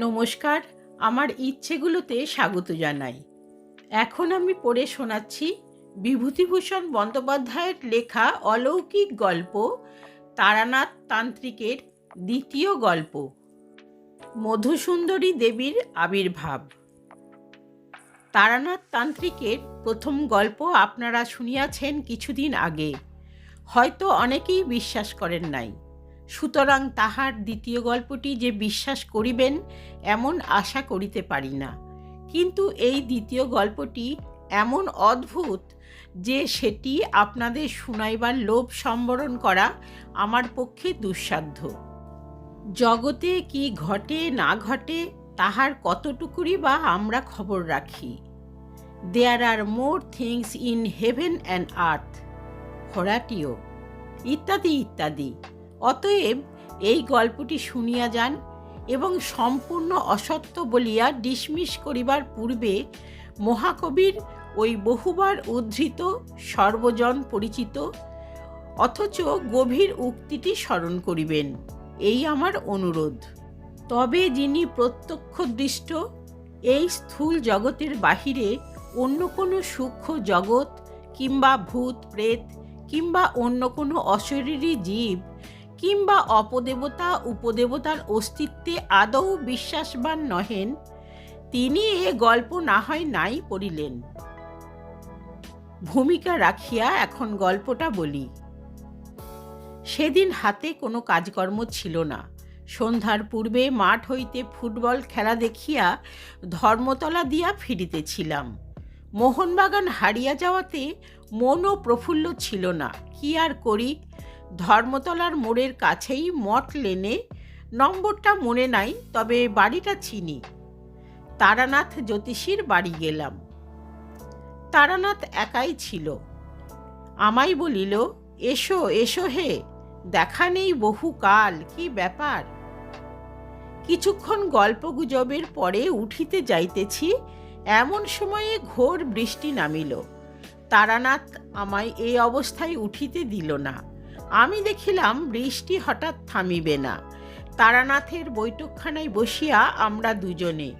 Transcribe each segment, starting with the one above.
নমস্কার, আমার ইচ্ছেগুলোতে স্বাগত জানাই। এখন আমি পড়ে শোনাচ্ছি বিভূতিভূষণ বন্দ্যোপাধ্যায়ের লেখা অলৌকিক গল্প তারানাথ তান্ত্রিকের দ্বিতীয় গল্প, মধুসুন্দরী দেবীর আবির্ভাব। তারানাথ তান্ত্রিকের প্রথম গল্প আপনারা শুনিয়াছেন কিছুদিন আগে, হয়তো অনেকেই বিশ্বাস করেন নাই। সুতরাং তাহার দ্বিতীয় গল্পটি যে বিশ্বাস করিবেন, এমন আশা করিতে পারি না। কিন্তু এই দ্বিতীয় গল্পটি এমন অদ্ভুত যে সেটি আপনাদের শুনাইবার লোভ সম্বরণ করা আমার পক্ষে দুঃসাধ্য। জগতে কি ঘটে না ঘটে তাহার কতটুকুরই বা আমরা খবর রাখি। There are more things in heaven and earth Horatio ইত্যাদি ইত্যাদি। অতএব এই গল্পটি শুনিয়া যান এবং সম্পূর্ণ অসত্য বলিয়া ডিসমিস করিবার পূর্বে মহাকবির ওই বহুবার উদ্ধৃত সর্বজন পরিচিত অথচ গভীর উক্তিটি স্মরণ করিবেন। এই আমার অনুরোধ। তবে যিনি প্রত্যক্ষদৃষ্ট, এই স্থূল জগতের বাহিরে অন্য কোনো সূক্ষ্ম জগৎ কিংবা ভূত, প্রেত কিংবা অন্য কোনো অশরীরী জীব কিংবা অপদেবতা, উপদেবতার অস্তিত্বে আদৌ বিশ্বাসবান নহেন? তিনি এ গল্প না হয় নাই পড়িলেন। ভূমিকা রাখিয়া এখন গল্পটা বলি। সেদিন হাতে কোনো কাজকর্ম ছিল না। সন্ধ্যার পূর্বে মাঠ হইতে ফুটবল খেলা দেখিয়া ধর্মতলা দিয়া ফিরিতেছিলাম। মোহনবাগান হারিয়া যাওয়াতে মনও প্রফুল্ল ছিল না। কি আর করি? ধর্মতলার মোড়ের কাছেই মঠ লেনে নম্বরটা মনে নাই, তবে বাড়িটা চিনি। তারানাথ জ্যোতিষীর বাড়ি গেলাম। তারানাথ একাই ছিল। আমায় বলিল, এসো এসো হে, দেখা নেই বহু কাল, কি ব্যাপার? কিছুক্ষণ গল্পগুজবের পরে উঠিতে যাইতেছি, এমন সময়ে ঘোর বৃষ্টি নামিল। তারানাথ আমায় এই অবস্থায় উঠিতে দিল না। আমি দেখিলাম বৃষ্টি হঠাৎ থামিবে না। তারানাথের বৈঠকখানায় বসিয়া আমরা দুজনে।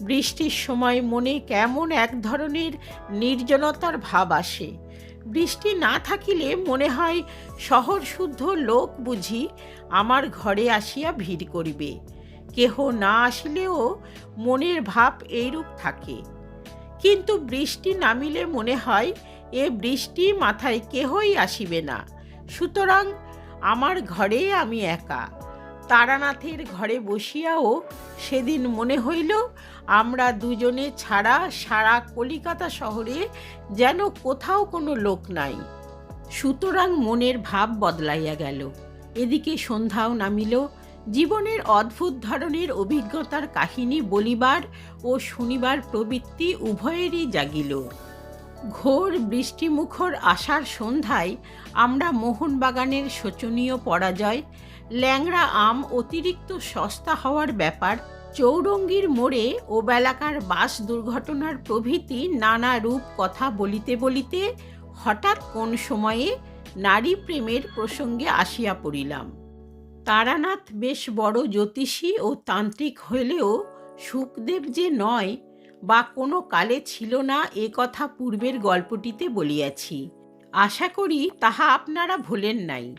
বৃষ্টির সময় মনে কেমন এক ধরনের নির্জনতার ভাব আসে। বৃষ্টি না থাকিলে মনে হয় শহর শুদ্ধ লোক বুঝি আমার ঘরে আসিয়া ভিড় করিবে। কেহ না আসিলেও মনের ভাব এইরূপ থাকে। কিন্তু বৃষ্টি নামিলে মনে হয় এ বৃষ্টি মাথায় কেহই আসিবে না। সুতরাং আমার ঘরে আমি একা। তারানাথের ঘরে বসিয়াও সেদিন মনে হইল, আমরা দুজনে ছাড়া সারা কলিকাতা শহরে যেন কোথাও কোনো লোক নাই। সুতরাং মনের ভাব বদলাইয়া গেল। এদিকে সন্ধ্যাও নামিল। জীবনের অদ্ভুত ধরনের অভিজ্ঞতার কাহিনী বলিবার ও শুনিবার প্রবৃত্তি উভয়েরই জাগিল। ঘোর বৃষ্টিমুখর আসার সন্ধ্যায় আমরা মোহনবাগানের শোচনীয় পরাজয়, ল্যাংড়া আম অতিরিক্ত সস্তা হওয়ার ব্যাপার, চৌরঙ্গীর মোড়ে ও বেলাকার বাস দুর্ঘটনার প্রভৃতি নানা রূপ কথা বলিতে বলিতে হঠাৎ কোন সময়ে নারী প্রেমের প্রসঙ্গে আসিয়া পড়িলাম। তারানাথ বেশ বড় জ্যোতিষী ও তান্ত্রিক হইলেও সুখদেব যে নয় বা কোনো কালে ছিল না এ কথা পূর্বের গল্পটিতে বলিয়াছি। আশা করি তাহা আপনারা ভোলেন নাই।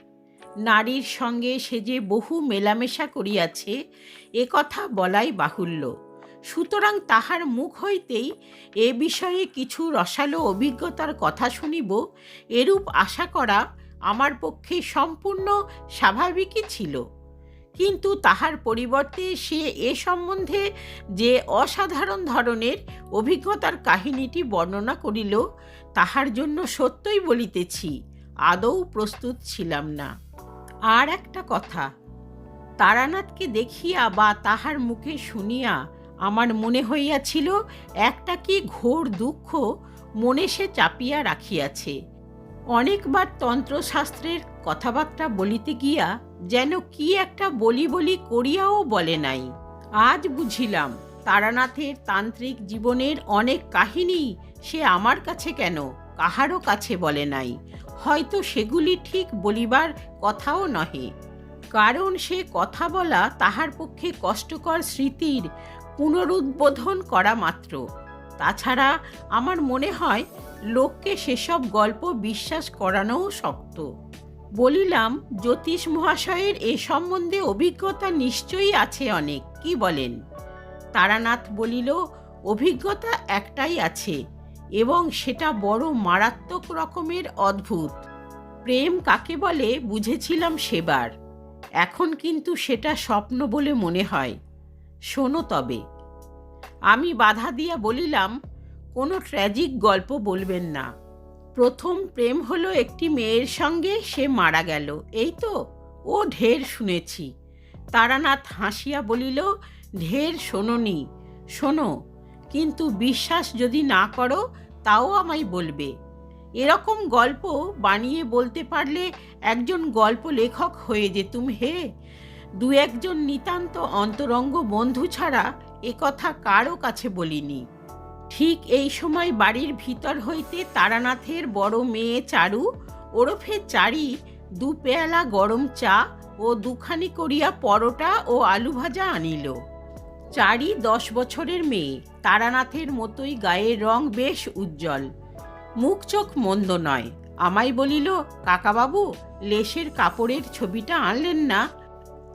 নারীর সঙ্গে সে যে বহু মেলামেশা করিয়াছে, এ কথা বলাই বাহুল্য। সুতরাং তাহার মুখ হইতেই এ বিষয়ে কিছু রসালো অভিজ্ঞতার কথা শুনিব, এরূপ আশা করা আমার পক্ষে সম্পূর্ণ স্বাভাবিকই ছিল। কিন্তু তাহার পরিবর্তে সে এ সম্বন্ধে যে অসাধারণ ধরনের অভিজ্ঞতার কাহিনীটি বর্ণনা করিল, তাহার জন্য সত্যই বলিতেছি, আদৌ প্রস্তুত ছিলাম না। আর একটা কথা, তারানাথকে দেখিয়া বা তাহার মুখে শুনিয়া আমার মনে হইয়াছিল, একটা কি ঘোর দুঃখ মনে সে চাপিয়া রাখিয়াছে। অনেকবার তন্ত্রশাস্ত্রের কথাবার্তা বলিতে গিয়া যেন কি একটা বলি বলি করিয়াও বলে নাই। আজ বুঝিলাম, তারানাথের তান্ত্রিক জীবনের অনেক কাহিনী সে আমার কাছে কেন, কাহারও কাছে বলে নাই। হয়তো সেগুলি ঠিক বলিবার কথাও নহে। কারণ সে কথা বলা তাহার পক্ষে কষ্টকর স্মৃতির পুনরুদ্বোধন করা মাত্র। তাছাড়া আমার মনে হয় লোককে সেসব গল্প বিশ্বাস করানোও শক্ত। বলিলাম, জ্যোতিষ মহাশয়ের এ সম্বন্ধে অভিজ্ঞতা নিশ্চয়ই আছে অনেক, কি বলেন? তারানাথ বলিল, অভিজ্ঞতা একটাই আছে এবং সেটা বড় মারাত্মক রকমের অদ্ভুত। প্রেম কাকে বলে বুঝেছিলাম সেবার। এখন কিন্তু সেটা স্বপ্ন বলে মনে হয়। শোনো তবে। আমি বাধা দিয়া বলিলাম, কোনো ট্র্যাজিক গল্প বলবেন না। প্রথম প্রেম হলো একটি মেয়ের সঙ্গে সে মারা গেল। এই তো, ও ঢের শুনেছি। তারানাথ হাসিয়া বলিল, ঢের শোনোনি, শোনো, কিন্তু বিশ্বাস যদি না করো, তাও আমায় বলবে। এরকম গল্প বানিয়ে বলতে পারলে একজন গল্প লেখক হয়ে যেতুম হে। দু একজন নিতান্ত অন্তরঙ্গ বন্ধু ছাড়া এ কথা কারও কাছে বলিনি। ঠিক এই সময় বাড়ির ভিতর হইতে তারানাথের বড় মেয়ে চারু ওরফে চারি দু পেয়ালা গরম চা ও দুখানি করিয়া পরোটা ও আলু ভাজা আনিল। চারি দশ বছরের মেয়ে, তারানাথের মতোই গায়ের রং বেশ উজ্জ্বল। মুখ চোখ মন্দ নয়। আমায় বলিল, কাকাবাবু লেশের কাপড়ের ছবিটা আনলেন না?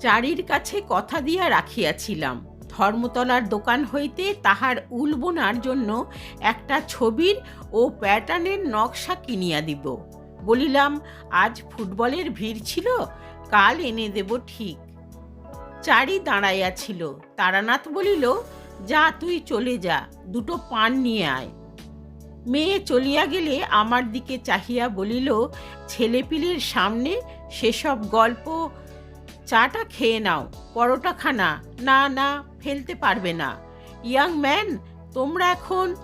চারির কাছে কথা দিয়া রাখিয়াছিলাম। ধর্মতলার দোকান হইতে তাহার উল বোনার জন্য একটা ছবির ও প্যাটার্নের নকশা কিনিয়া দিব। বলিলাম, আজ ফুটবলের ভিড় ছিল, কাল এনে দেব ঠিক। চারি দাঁড়াইয়া ছিল তারানাথ বলিল, যা, তুই চলে যা, দুটো পান নিয়ে আয়। মেয়ে চলিয়া গেলে আমার দিকে চাহিয়া বলিল, ছেলেপিলের সামনে সেসব গল্প, চাটা খেয়ে নাও পরোটা খানা না না ফেলতে পারবে না। ইয়াং ম্যান, তোমরা এখন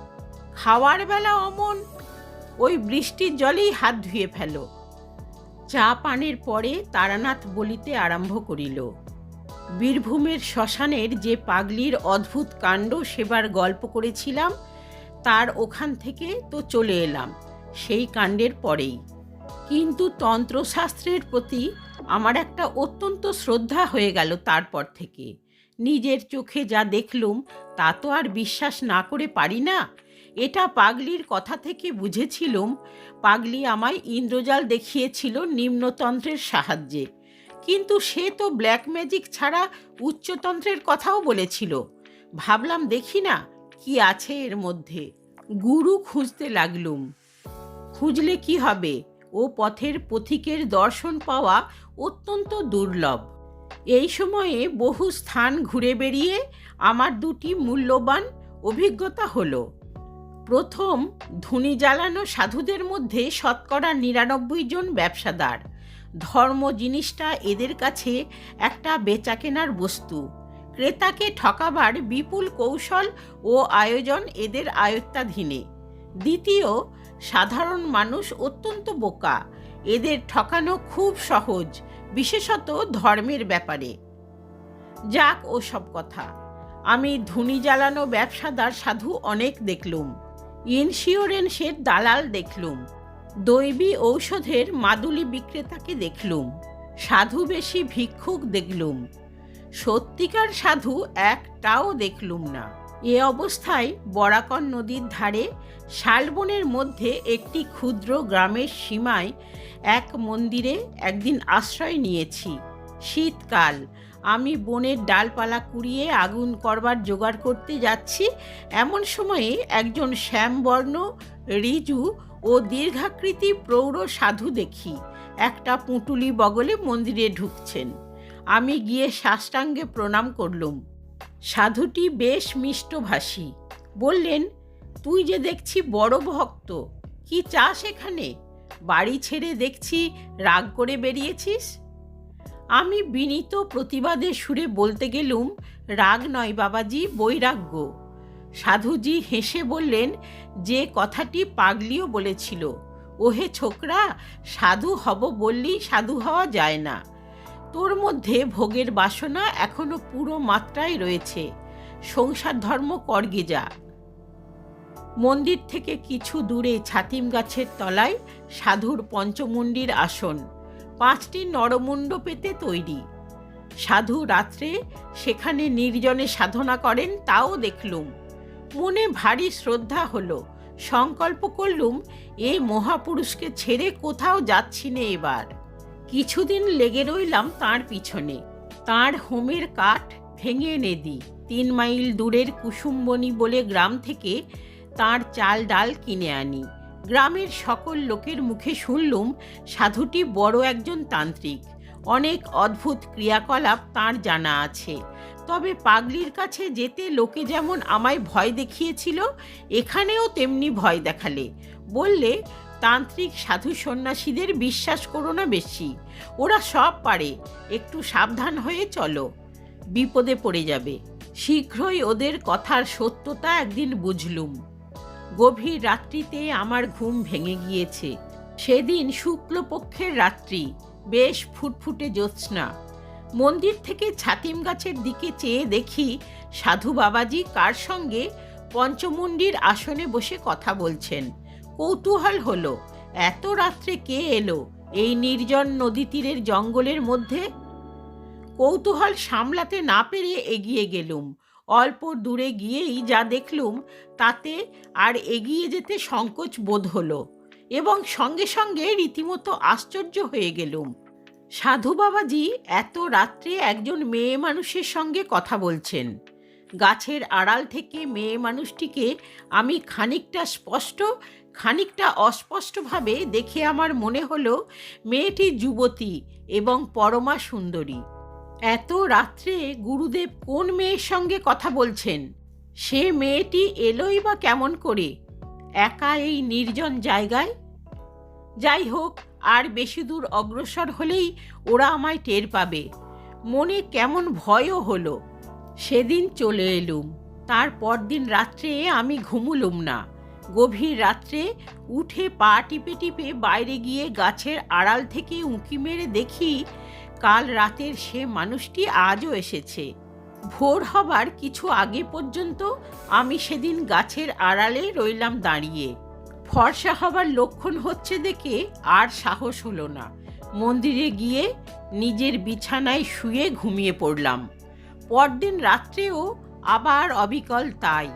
খাওয়ার বেলা অমন ওই বৃষ্টির জলেই হাত ধুয়ে ফেলো। চা পানের পরে তারানাথ বলিতে আরম্ভ করিল। বীরভূমের শ্মশানের যে পাগলির অদ্ভুত কাণ্ড সেবার গল্প করেছিলাম, তার ওখান থেকে তো চলে এলাম, সেই কাণ্ডের পরেই। কিন্তু তন্ত্রশাস্ত্রের প্রতি আমার একটা অত্যন্ত শ্রদ্ধা হয়ে গেল তারপর থেকে। নিজের চোখে যা দেখলুম, তা তো আর বিশ্বাস না করে পারি না। এটা পাগলির কথা থেকে বুঝেছিলুম, পাগলি আমায় ইন্দ্রজাল দেখিয়েছিল নিম্নতন্ত্রের সাহায্যে। কিন্তু সে তো ব্ল্যাক ম্যাজিক ছাড়া উচ্চতন্ত্রের কথাও বলেছিল। ভাবলাম দেখি না, কি আছে এর মধ্যে। গুরু খুঁজতে লাগলুম। খুঁজলে কি হবে? ও পথের পথিকের দর্শন পাওয়া অত্যন্ত দুর্লভ। এই সময়ে বহু স্থান ঘুরে বেরিয়ে আমার দুটি মূল্যবান অভিজ্ঞতা হলো। প্রথম, ধুনি জ্বালানো সাধুদের মধ্যে শতকরা নিরানব্বই জন ব্যবসাদার। ধর্ম জিনিসটা এদের কাছে একটা বেচাকেনার বস্তু। ক্রেতাকে ঠকাবার বিপুল কৌশল ও আয়োজন এদের আয়ত্তাধীনে। দ্বিতীয়, সাধারণ মানুষ অত্যন্ত বোকা। এদের ঠকানো খুব সহজ, বিশেষত ধর্মের ব্যাপারে। যাক ও সব কথা, আমি ধুনি জ্বালানো ব্যবসাদার সাধু অনেক দেখলুম ইন্স্যুরেন্সের দালাল দেখলুম, দৈবী ঔষধের মাদুলি বিক্রেতাকে দেখলুম, সাধু বেশি ভিক্ষুক দেখলুম, সত্যিকার সাধু একটাও দেখলুম না। এ অবস্থায় বরাকর নদীর ধারে শালবনের মধ্যে একটি ক্ষুদ্র গ্রামের সীমায় এক মন্দিরে একদিন আশ্রয় নিয়েছি। শীতকাল। আমি বনের ডালপালা কুড়িয়ে আগুন করবার জোগাড় করতে যাচ্ছি। এমন সময়ে একজন শ্যামবর্ণ, রিজু ও দীর্ঘাকৃতি প্রৌঢ় সাধু দেখি। একটা পুঁটুলি বগলে মন্দিরে ঢুকছেন। আমি গিয়ে সাষ্টাঙ্গে প্রণাম করলুম। সাধুটি বেশ মিষ্টভাষী। বললেন, তুই যে দেখছি বড় ভক্ত, কি চাস এখানে? বাড়ি ছেড়ে দেখছি রাগ করে বেরিয়েছিস? আমি বিনীত প্রতিবাদের সুরে বলতে গেলুম, রাগ নয় বাবাজি, বৈরাগ্য। সাধুজি হেসে বললেন, যে কথাটি পাগলিও বলেছিল, ওহে ছোকরা, সাধু হব বললেই সাধু হওয়া যায় না। তোর মধ্যে ভোগের বাসনা এখনও পুরো মাত্রায় রয়েছে। সংসার ধর্ম করগে যা মন্দির থেকে কিছু দূরে ছাতিম গাছের তলায় সাধুর পঞ্চমুণ্ডির আসন, পাঁচটি নরমুণ্ড পেতে তৈরি। সাধু রাত্রে সেখানে নির্জনে সাধনা করেন তাও দেখলুম। মনে ভারী শ্রদ্ধা হলো, সংকল্প করলুম, এ মহাপুরুষকে ছেড়ে কোথাও যাচ্ছি না এবার। কিছুদিন লেগে রইলাম তার পিছনে। তার হোমের কাঠ ভেঙে এনে দিই তিন মাইল দূরের কুসুমবনি বলে গ্রাম থেকে তার চাল ডাল কিনে আনি। গ্রামের সকল লোকের মুখে শুনলুম সাধুটি বড় একজন তান্ত্রিক। অনেক অদ্ভুত ক্রিয়াকলাপ তার জানা আছে। তবে পাগলির কাছে যেতে লোকে যেমন আমায় ভয় দেখিয়েছিল, এখানেও তেমনি ভয় দেখালে। বললে তান্ত্রিক সাধু সন্ন্যাসীদের বিশ্বাস করো না বেশি। ওরা সব পারে, একটু সাবধান হয়ে চলো। বিপদে পড়ে যাবে। শীঘ্রই ওদের কথার সত্যতা একদিন বুঝলুম। গভীর রাত্রিতে আমার ঘুম ভেঙে গিয়েছে। সেদিন শুক্লপক্ষের রাত্রি, বেশ ফুটফুটে জ্যোৎস্না। মন্দির থেকে ছাতিম গাছের দিকে চেয়ে দেখি সাধু বাবাজি কার সঙ্গে পঞ্চমুণ্ডির আসনে বসে কথা বলছেন। কৌতূহল হলো। এত রাত্রে কে এলো? এই নির্জন নদী তীরের জঙ্গলের মধ্যে? কৌতূহল সামলাতে না পেরে এগিয়ে গেলুম। অল্প দূরে গিয়েই যা দেখলুম, তাতে আর এগিয়ে যেতে সংকোচ বোধ হলো এবং সঙ্গে সঙ্গে রীতিমতো আশ্চর্য হয়ে গেলুম। সাধু বাবাজি এত রাত্রে একজন মেয়ে মানুষের সঙ্গে কথা বলছেন। গাছের আড়াল থেকে মেয়ে মানুষটিকে আমি খানিকটা স্পষ্ট খানিকটা অস্পষ্টভাবে দেখে আমার মনে হলো, মেয়েটি যুবতী এবং পরমা সুন্দরী। এত রাত্রে গুরুদেব কোন মেয়ের সঙ্গে কথা বলছেন? সে মেয়েটি এলোই বা কেমন করে? একা এই নির্জন জায়গায়? যাই হোক, আর বেশি দূর অগ্রসর হলেই ওরা আমায় টের পাবে। মনে কেমন ভয়ও হলো। সেদিন চলে এলুম। তার পরদিন রাত্রে আমি ঘুমুলুম না। গভীর রাত্রে উঠে পা টিপে টিপে বাইরে গিয়ে গাছের আড়াল থেকে উঁকি মেরে দেখি কাল রাতের সে মানুষটি আজও এসেছে। ভোর হবার কিছু আগে পর্যন্ত আমি সেদিন গাছের আড়ালে রইলাম দাঁড়িয়ে। ফর্সা হবার লক্ষণ হচ্ছে দেখে আর সাহস হলো না। মন্দিরে গিয়ে নিজের বিছানায় শুয়ে ঘুমিয়ে পড়লাম। পরদিন রাত্রেও আবার অবিকল তাই।